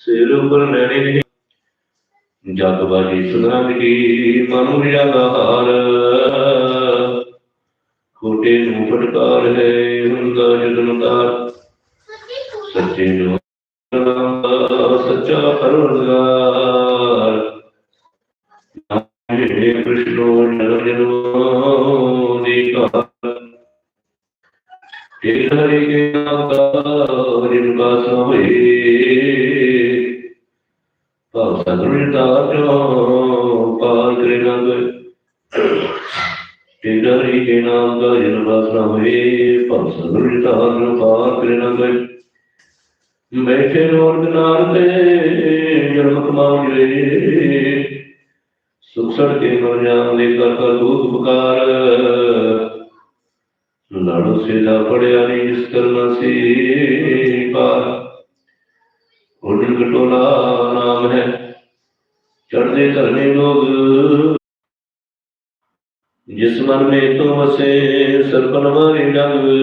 ਸਿਰ ਉਪਰ ਲੈਣੇ ਨਹੀਂ। ਜਗ ਬਾਜੀ ਸੁਨਾਮ ਕੀ ਮਨੁ ਜਾਗਾ ਖੋਟੇ ਨੂੰ ਫਟਕਾਰ ਹੈ ਹੁੰਦਾ ਜਦਨ ਸੱਚੇ ਨੂੰ ਸੱਚਾ ਪਰਵਰਦਗਾਰ ਨਾਮੇ ਕ੍ਰਿਸ਼ਨੋ ਜਨ ਦੀ ਕਾ ਤੇਰੇ ਹਰੀ ਕੇ ਨਾਮ ਦਾ ਜਿਨ ਕਾ ਸੋਏ ਭਵ ਸਗਲ ਤਾਰੋ ਪਾਰ ਕਰੇ ਨਾ ਨਾਮ ਦਾ ਜਿਨ ਕਾ ਸੋਏ ਭਵ ਸਗਲ ਤਾਰੋ ਪਾਰ ਬੈਠੇ ਰੋਣ ਨਾਰ ਤੇ ਜਨਮ ਕਮਾਉਂਦੇ ਸੁਖ ਸੜ ਕੇ ਮਰ ਜਾਂਦੇ ਕਰ ਕਰ ਦੁੱਖ ਬਕਾਰ ਲੜੋ ਸਿਦਾ ਪੜਿਆ ਨਹੀਂ ਜਿਸ ਕਰਨਾ ਸੀ ਪਾਰ। ਉਡਨ ਕਟੋਲਾ ਨਾਮ ਹੈ ਧਰਨੇ ਲੋਗ ਜਿਸ ਮਨ ਮੇ ਤੁਮ ਵਸੇ ਸਰਪਨ ਮਾਰੇ ਜਗ